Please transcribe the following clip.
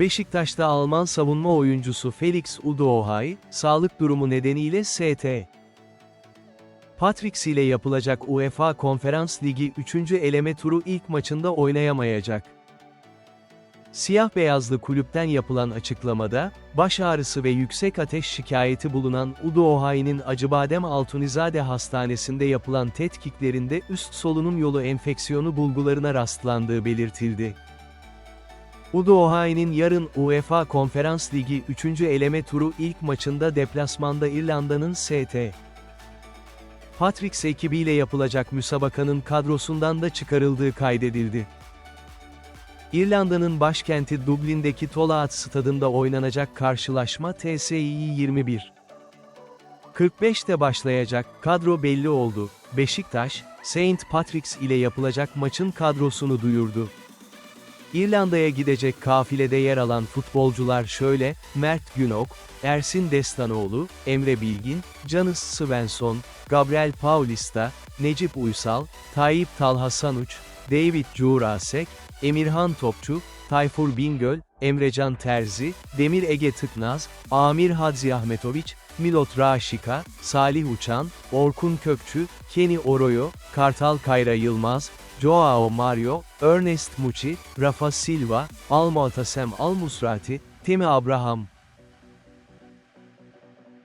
Beşiktaş'ta Alman savunma oyuncusu Felix Udohai, sağlık durumu nedeniyle ST. Patrix ile yapılacak UEFA Konferans Ligi 3. eleme turu ilk maçında oynayamayacak. Siyah beyazlı kulüpten yapılan açıklamada, baş ağrısı ve yüksek ateş şikayeti bulunan Udohai'nin Acıbadem Altunizade Hastanesi'nde yapılan tetkiklerinde üst solunum yolu enfeksiyonu bulgularına rastlandığı belirtildi. Udohai'nin yarın UEFA Konferans Ligi 3. eleme turu ilk maçında deplasmanda İrlanda'nın ST. Patrix ekibiyle yapılacak müsabakanın kadrosundan da çıkarıldığı kaydedildi. İrlanda'nın başkenti Dublin'deki Tolaat stadında oynanacak karşılaşma TSİ 21. 45'te başlayacak, kadro belli oldu. Beşiktaş, Saint Patrick's ile yapılacak maçın kadrosunu duyurdu. İrlanda'ya gidecek kafilede yer alan futbolcular şöyle, Mert Günok, Ersin Destanoğlu, Emre Bilgin, Canis Svensson, Gabriel Paulista, Necip Uysal, Tayyip Talha Sanuç, David Jurasek, Emirhan Topçu, Tayfur Bingöl, Emrecan Terzi, Demir Ege Tıknaz, Amir Hadzi Ahmetoviç, Milot Raşika, Salih Uçan, Orkun Kökçü, Kenny Oroyo, Kartal Kayra Yılmaz, Joao Mario, Ernest Muçi, Rafa Silva, Almuatasem Almusrati, Temi Abraham,